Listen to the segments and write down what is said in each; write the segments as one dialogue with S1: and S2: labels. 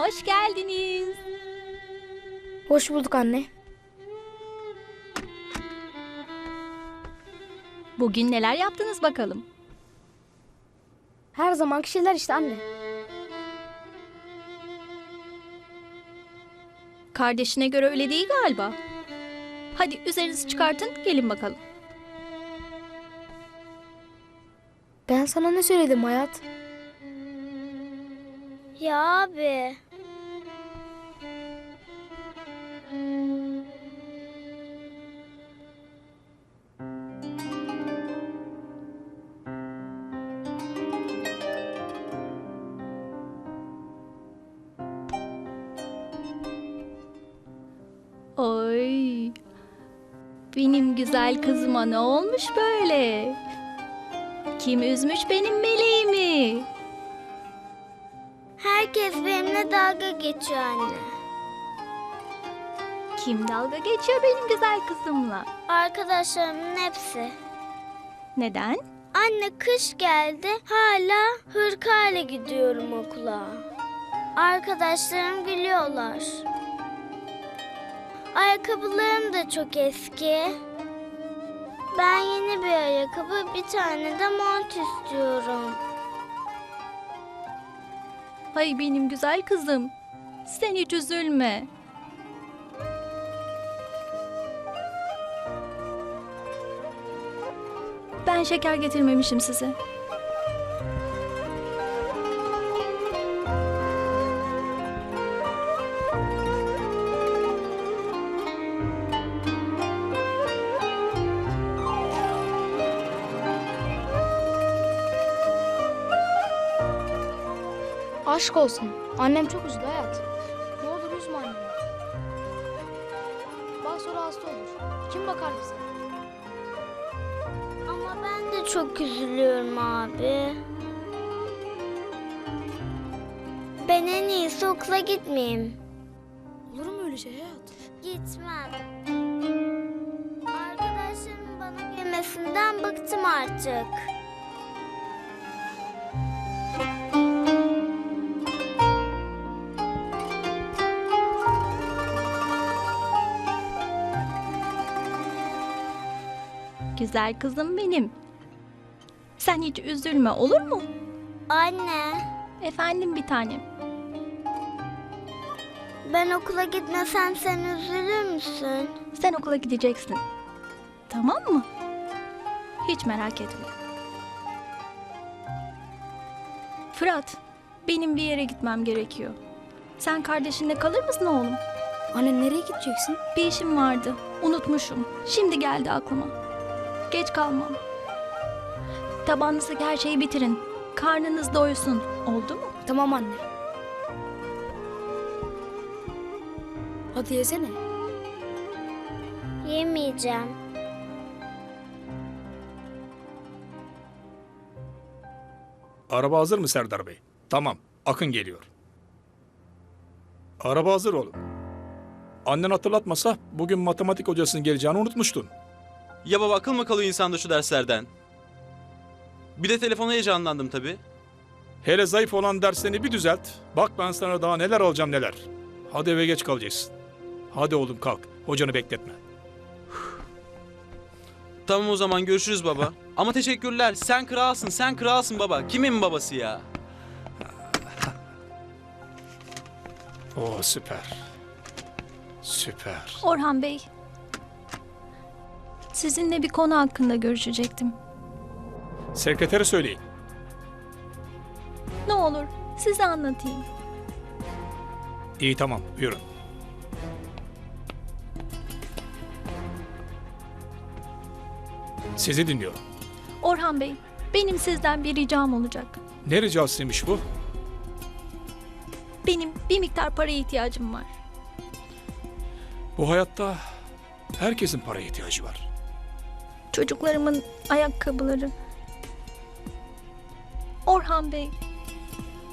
S1: hoş geldiniz.
S2: Hoş bulduk anne.
S1: Bugün neler yaptınız bakalım?
S2: Her zamanki şeyler işte anne.
S1: Kardeşine göre öyle değil galiba. Hadi üzerinizi çıkartın, gelin bakalım.
S2: Ben sana ne söyledim hayat?
S3: Ya abi.
S1: Güzel kızıma ne olmuş böyle? Kim üzmüş benim meleğimi?
S3: Herkes benimle dalga geçiyor anne.
S1: Kim dalga geçiyor benim güzel kızımla?
S3: Arkadaşlarımın hepsi.
S1: Neden?
S3: Anne kış geldi hala hırkayla gidiyorum okula. Arkadaşlarım gülüyorlar. Ayakkabılarım da çok eski. Ben yeni bir ayakkabı bir tane de mont istiyorum.
S1: Ay benim güzel kızım. Sen hiç üzülme. Ben şeker getirmemişim size.
S2: Aşk olsun. Annem çok üzüldü hayat. Ne olur üzme annemi. Bak sonra hasta olur. Kim bakar bize?
S3: Ama ben de çok üzülüyorum abi. Ben en iyisi okula gitmeyeyim.
S2: Olur mu öyle şey hayat?
S3: Gitmem. Arkadaşlarımın bana gelmesinden bıktım artık.
S1: Güzel kızım benim. Sen hiç üzülme olur mu?
S3: Anne,
S1: Efendim bir tanem.
S3: ben okula gitmesem sen üzülür müsün?
S1: Sen okula gideceksin. Tamam mı? Hiç merak etme. Fırat, benim bir yere gitmem gerekiyor. Sen kardeşinle kalır mısın oğlum?
S2: Anne nereye gideceksin?
S1: Bir işim vardı. Unutmuşum. Şimdi geldi aklıma. Geç kalmam. Tabağınızdaki her şeyi bitirin. Karnınız doysun. Oldu mu?
S2: Tamam anne. Hadi yesene.
S3: Yemeyeceğim.
S4: Araba hazır mı Serdar Bey? Tamam, Akın geliyor. Araba hazır oğlum. Annen hatırlatmasa bugün matematik hocasının geleceğini unutmuştun.
S5: Ya baba akıl mı kalıyor insanda şu derslerden? Bir de telefona heyecanlandım tabii.
S4: Hele zayıf olan derslerini bir düzelt. Bak ben sana daha neler alacağım neler. Hadi eve geç kalacaksın. Hadi oğlum kalk. Hocanı bekletme.
S5: Tamam o zaman görüşürüz baba. Ama teşekkürler. Sen kralsın, sen kralsın baba. Kimin babası ya?
S4: Oo süper. Süper.
S1: Orhan Bey. Sizinle bir konu hakkında görüşecektim.
S4: Sekretere söyleyin.
S1: Ne olur size anlatayım.
S4: İyi tamam buyurun. Sizi dinliyorum.
S1: Orhan Bey, benim sizden bir ricam olacak.
S4: Ne ricasıymış bu?
S1: Benim bir miktar paraya ihtiyacım var.
S4: Bu hayatta herkesin paraya ihtiyacı var.
S1: Çocuklarımın ayakkabıları. Orhan Bey,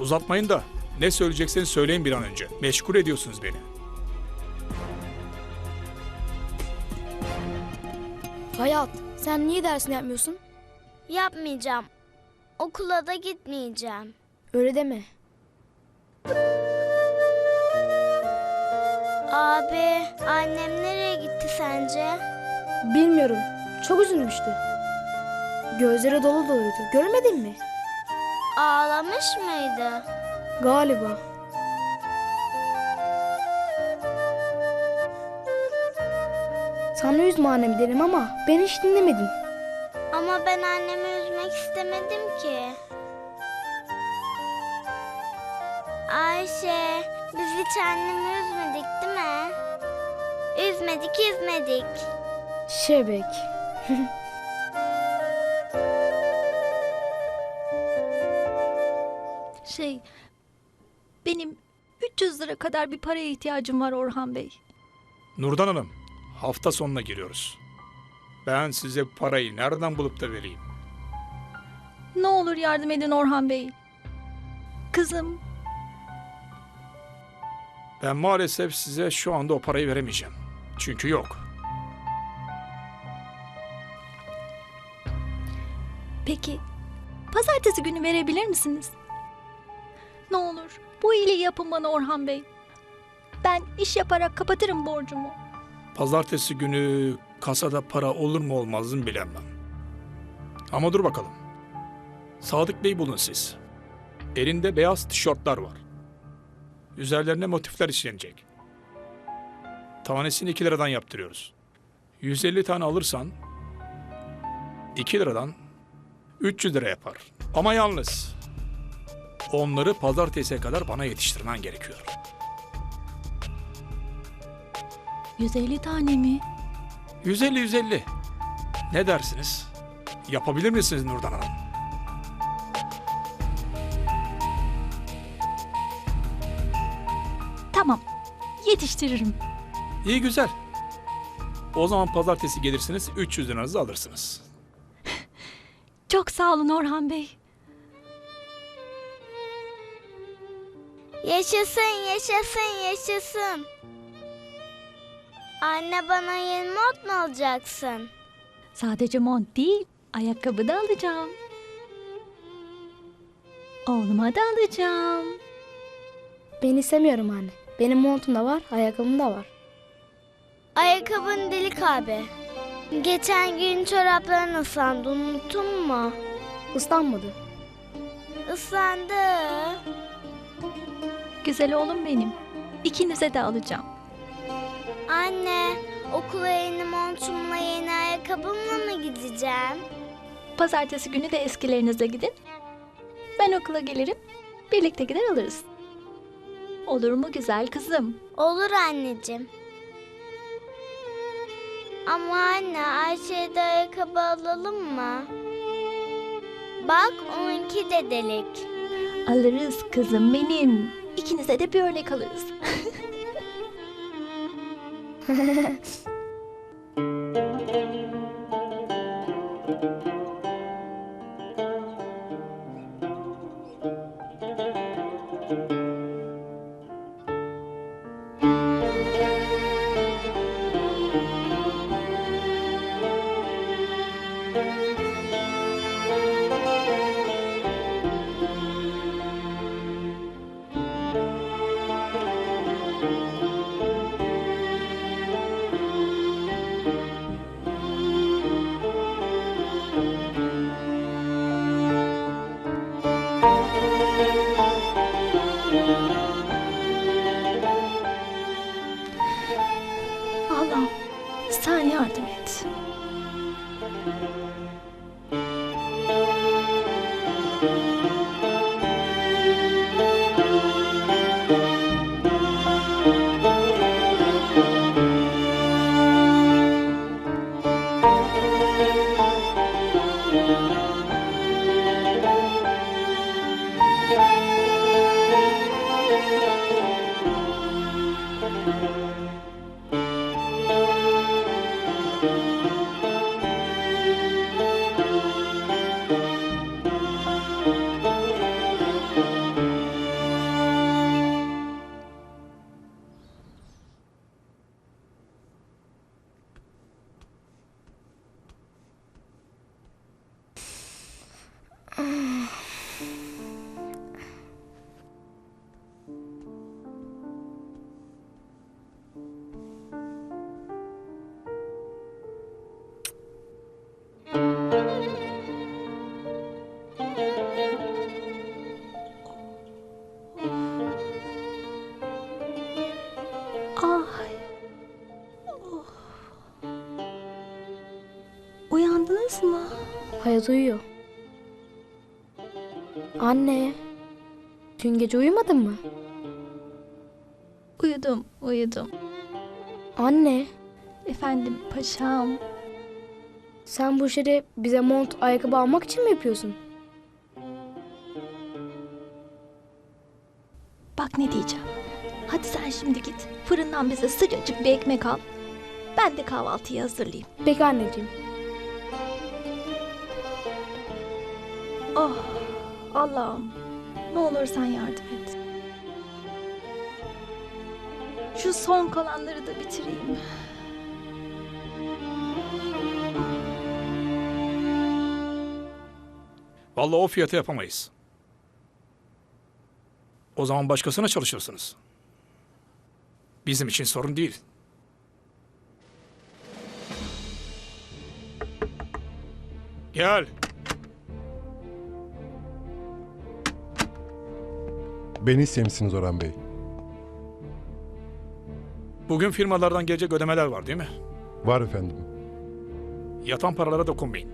S4: Uzatmayın da ne söyleyecekseniz söyleyin bir an önce. Meşgul ediyorsunuz beni.
S2: Hayat sen niye dersini yapmıyorsun?
S3: Yapmayacağım. Okula da gitmeyeceğim.
S2: Öyle deme.
S3: Abi, annem nereye gitti sence?
S2: Bilmiyorum. Çok üzülmüştü. Gözleri dolu doluydu. Görmedin mi?
S3: Ağlamış mıydı?
S2: Galiba. Sana üzme annemi dedim ama ben hiç dinlemedin.
S3: Ama ben annemi üzmek istemedim ki. Ayşe, biz hiç annemi üzmedik değil mi? Üzmedik, üzmedik.
S2: Şebek.
S1: Şey, benim 300 lira kadar bir paraya ihtiyacım var Orhan Bey.
S4: Nurdan Hanım, hafta sonuna giriyoruz. Ben size parayı nereden bulup da vereyim?
S1: Ne olur yardım edin Orhan Bey. Kızım,
S4: Ben maalesef size şu anda o parayı veremeyeceğim. Çünkü yok.
S1: Peki pazartesi günü verebilir misiniz? Ne olur bu iyiliği yapın bana Orhan Bey. Ben iş yaparak kapatırım borcumu.
S4: Pazartesi günü kasada para olur mu olmaz mı bilemem. Ama dur bakalım. Sadık Bey bulun siz. Elinde beyaz tişörtler var. Üzerlerine motifler işlenecek. Tanesini 2 liradan yaptırıyoruz. 150 tane alırsan 2 liradan 300 lira yapar. Ama yalnız onları pazartesiye kadar bana yetiştirmen gerekiyor.
S1: 150 tane mi?
S4: 150 150. Ne dersiniz? Yapabilir misiniz Nurdan Hanım?
S1: Tamam. Yetiştiririm.
S4: İyi güzel. O zaman pazartesi gelirsiniz 300 liranızı alırsınız.
S1: Çok sağ olun Orhan Bey.
S3: Yaşasın, yaşasın, yaşasın. Anne bana yeni mont mu alacaksın?
S1: Sadece mont değil, ayakkabı da alacağım. Oğluma da alacağım.
S2: Ben istemiyorum anne. Benim montum da var, ayakkabım da var.
S3: Ayakkabın delik abi. Geçen gün çorapların ıslandı, unuttun mu?
S2: Islanmadı.
S3: Islandı.
S1: Güzel oğlum benim. İkinize de alacağım.
S3: Anne, okula yeni montumla yeni ayakkabımla mı gideceğim?
S1: Pazartesi günü de eskilerinizle gidin. Ben okula gelirim. Birlikte gider alırız. Olur mu güzel kızım?
S3: Olur anneciğim. Ama anne Ayşe'ye de ayakkabı alalım mı? Bak onunki de delik.
S1: Alırız kızım benim. İkinize de bir örnek alırız.
S2: Hayat uyuyor. Anne. Dün gece uyumadın mı?
S1: Uyudum, uyudum.
S2: Anne.
S1: Efendim paşam.
S2: Sen bu işleri bize mont, ayakkabı almak için mi yapıyorsun?
S1: Bak ne diyeceğim. Hadi sen şimdi git. Fırından bize sıcacık bir ekmek al. Ben de kahvaltıyı hazırlayayım.
S2: Peki anneciğim.
S1: Oh Allah'ım. Ne olur sen yardım et. Şu son kalanları da bitireyim.
S4: Vallahi o fiyata yapamayız. O zaman başkasına çalışırsınız. Bizim için sorun değil. Gel.
S6: Beni istemişsiniz Orhan Bey.
S4: Bugün firmalardan gelecek ödemeler var değil mi?
S6: Var efendim.
S4: Yatan paralara dokunmayın.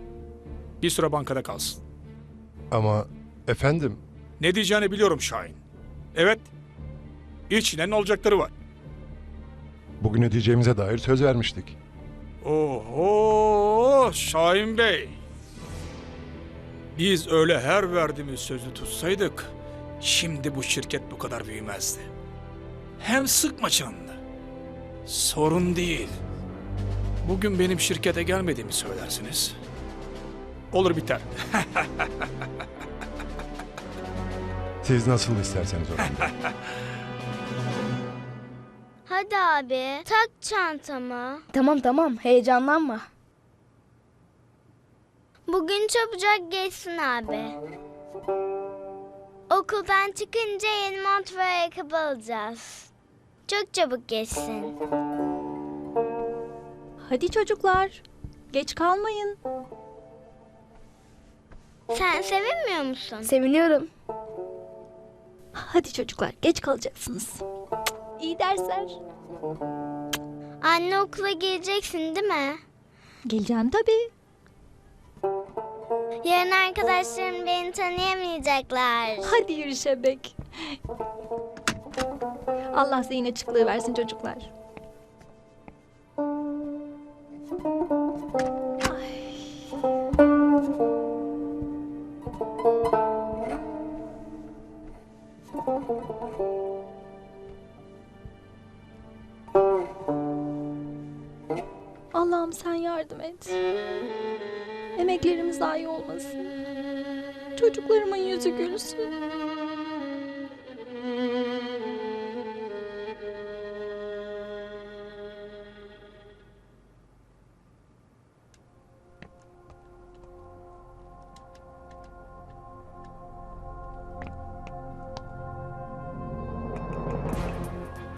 S4: Bir süre bankada kalsın.
S6: Ama efendim
S4: Ne diyeceğini biliyorum Şahin. Evet. İçine ne olacakları var.
S6: bugün ödeyeceğimize dair söz vermiştik.
S4: Oho Şahin Bey. Biz öyle her verdiğimiz sözü tutsaydık şimdi bu şirket bu kadar büyümezdi. Hem sıkma canını. Sorun değil. Bugün benim şirkete gelmediğimi söylersiniz. Olur biter.
S6: Siz nasıl isterseniz Orhan Bey.
S3: Hadi abi tak çantamı.
S2: Tamam tamam heyecanlanma.
S3: Bugün çabucak geçsin abi. Okuldan çıkınca yeni mont ve ayakkabı alacağız. Çok çabuk geçsin.
S1: Hadi çocuklar. Geç kalmayın.
S3: Sen sevinmiyor musun?
S2: Seviniyorum.
S1: Hadi çocuklar geç kalacaksınız. Cık, İyi dersler.
S3: Anne okula geleceksin değil mi?
S1: Geleceğim tabii.
S3: Yarın arkadaşlarım beni tanıyamayacaklar.
S1: Hadi yürü Şebek. Allah zihin açıklığı versin çocuklar.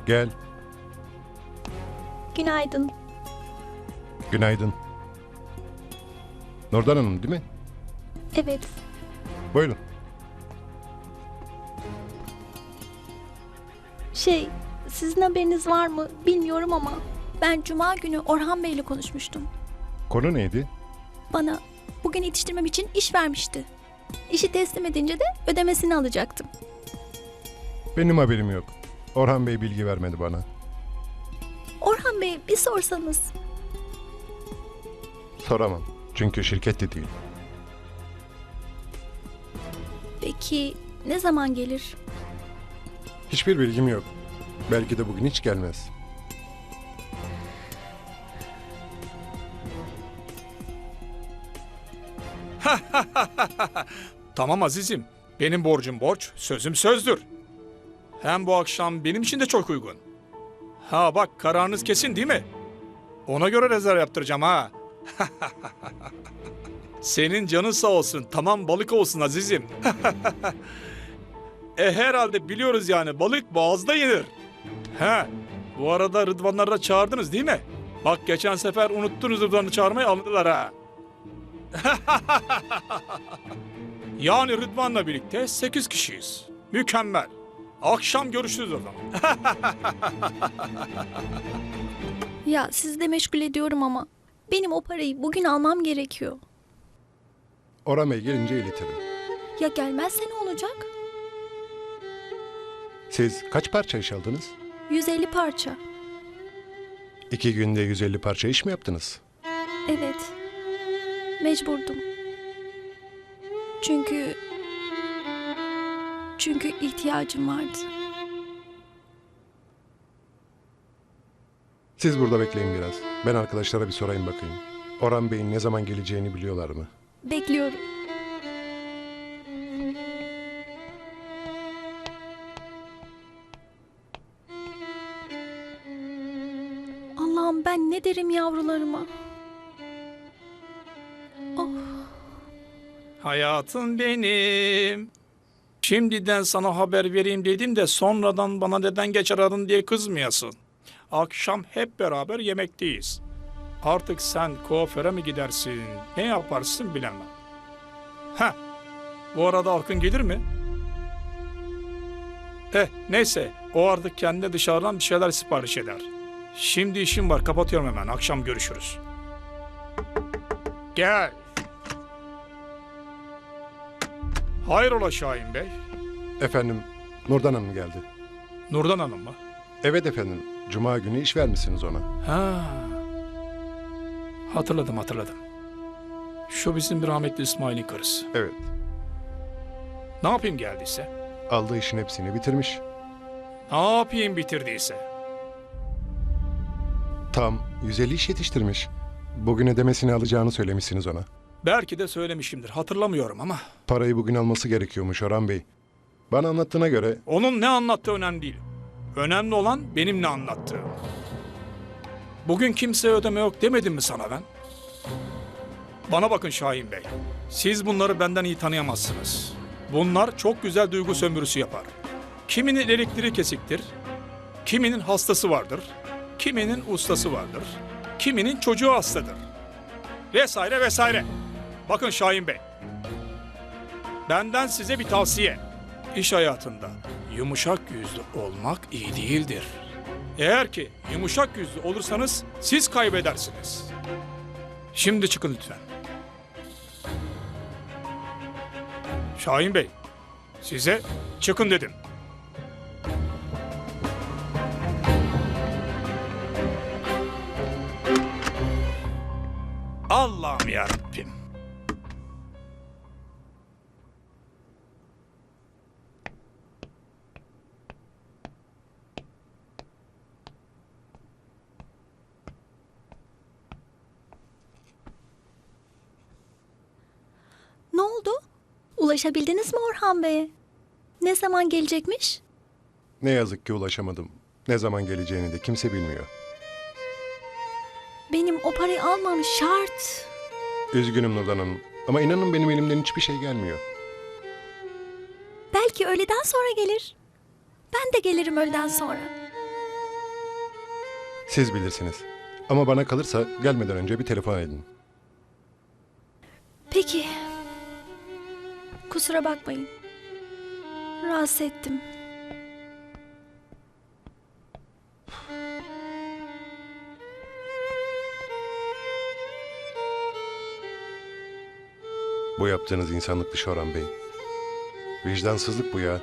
S6: Gel.
S1: Günaydın.
S6: Günaydın. Nurdan Hanım değil mi?
S1: Evet,
S6: Buyurun.
S1: şey, sizin haberiniz var mı bilmiyorum ama ben cuma günü Orhan Bey'le konuşmuştum.
S6: Konu neydi?
S1: Bana bugün yetiştirmem için iş vermişti. İşi teslim edince de ödemesini alacaktım.
S6: Benim haberim yok. Orhan Bey bilgi vermedi bana.
S1: Orhan Bey bir sorsanız.
S6: Soramam. Çünkü şirkette değil.
S1: Peki ne zaman gelir?
S6: Hiçbir bilgim yok. Belki de bugün hiç gelmez.
S4: Tamam azizim. Benim borcum borç, sözüm sözdür. Hem bu akşam benim için de çok uygun. Ha bak kararınız kesin değil mi? Ona göre rezerv yaptıracağım ha. Senin canın sağ olsun. Tamam balık olsun azizim. e herhalde biliyoruz yani balık boğazda yenir. He. Bu arada Rıdvanları da çağırdınız değil mi? Bak geçen sefer unuttunuz Rıdvan'ı çağırmayı aldılar ha. Yani Rıdvan'la birlikte 8 kişiyiz. Mükemmel. Akşam görüşürüz o zaman.
S1: Ya sizi de meşgul ediyorum ama benim o parayı bugün almam gerekiyor.
S6: Bey gelince iletirim.
S1: Ya gelmezse ne olacak?
S6: Siz kaç parça iş aldınız?
S1: 150 parça.
S6: İki günde 150 parça iş mi yaptınız?
S1: Evet. Mecburdum. Çünkü... Çünkü ihtiyacım vardı.
S6: Siz burada bekleyin biraz. Ben arkadaşlara bir sorayım bakayım. Orhan Bey'in ne zaman geleceğini biliyorlar mı?
S1: Bekliyorum. Allah'ım ben ne derim yavrularıma? Oh,
S4: Hayatım benim. Şimdiden sana haber vereyim dedim de sonradan bana neden geç aradın diye kızmayasın. Akşam hep beraber yemekteyiz. Artık sen kuaföre mi gidersin, ne yaparsın bilemem. Heh, bu arada Akın gelir mi? Eh, neyse, o artık kendine dışarıdan bir şeyler sipariş eder. Şimdi işim var, kapatıyorum hemen, akşam görüşürüz. Gel. Hayrola Şahin Bey?
S6: Efendim, Nurdan Hanım geldi.
S4: Nurdan Hanım mı?
S6: Evet efendim, Cuma günü iş vermişsiniz ona.
S4: Ha. Hatırladım hatırladım. Şu bizim rahmetli İsmail'in karısı.
S6: Evet,
S4: Ne yapayım geldiyse?
S6: aldığı işin hepsini bitirmiş.
S4: Ne yapayım bitirdiyse?
S6: Tam 150 iş yetiştirmiş. Bugün ödemesini alacağını söylemişsiniz ona.
S4: Belki de söylemişimdir hatırlamıyorum ama.
S6: Parayı bugün alması gerekiyormuş Orhan Bey. Bana anlattığına göre
S4: Onun ne anlattığı önemli değil. Önemli olan benim ne anlattığım. Bugün kimseye ödeme yok demedim mi sana ben? Bana bakın Şahin Bey. Siz bunları benden iyi tanıyamazsınız. Bunlar çok güzel duygu sömürüsü yapar. Kiminin elektriği kesiktir. Kiminin hastası vardır. Kiminin ustası vardır. Kiminin çocuğu hastadır. Vesaire vesaire. Bakın Şahin Bey. Benden size bir tavsiye. İş hayatında yumuşak yüzlü olmak iyi değildir. Eğer ki yumuşak yüzlü olursanız siz kaybedersiniz. Şimdi çıkın lütfen. Şahin Bey, size çıkın dedim. Allah'ım yarabbim.
S1: ne oldu? Ulaşabildiniz mi Orhan Bey'e? Ne zaman gelecekmiş?
S6: ne yazık ki ulaşamadım. Ne zaman geleceğini de kimse bilmiyor.
S1: Benim o parayı almam şart.
S6: Üzgünüm Nurdan Hanım ama inanın benim elimden hiçbir şey gelmiyor.
S1: Belki öğleden sonra gelir. Ben de gelirim öğleden sonra.
S6: Siz bilirsiniz. Ama bana kalırsa gelmeden önce bir telefon edin.
S1: Peki. Kusura bakmayın. Rahatsız ettim.
S6: Bu yaptığınız insanlık dışı Orhan Bey. Vicdansızlık bu ya.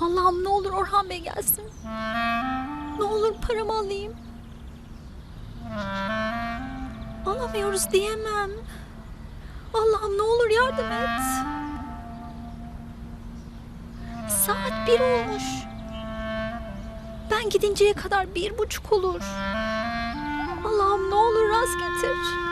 S1: Allah'ım ne olur Orhan Bey gelsin. Ne olur paramı alayım. Alamıyoruz diyemem. Allah'ım ne olur yardım et. Saat bir olmuş. Ben gidinceye kadar bir buçuk olur. Allah'ım ne olur rast getir.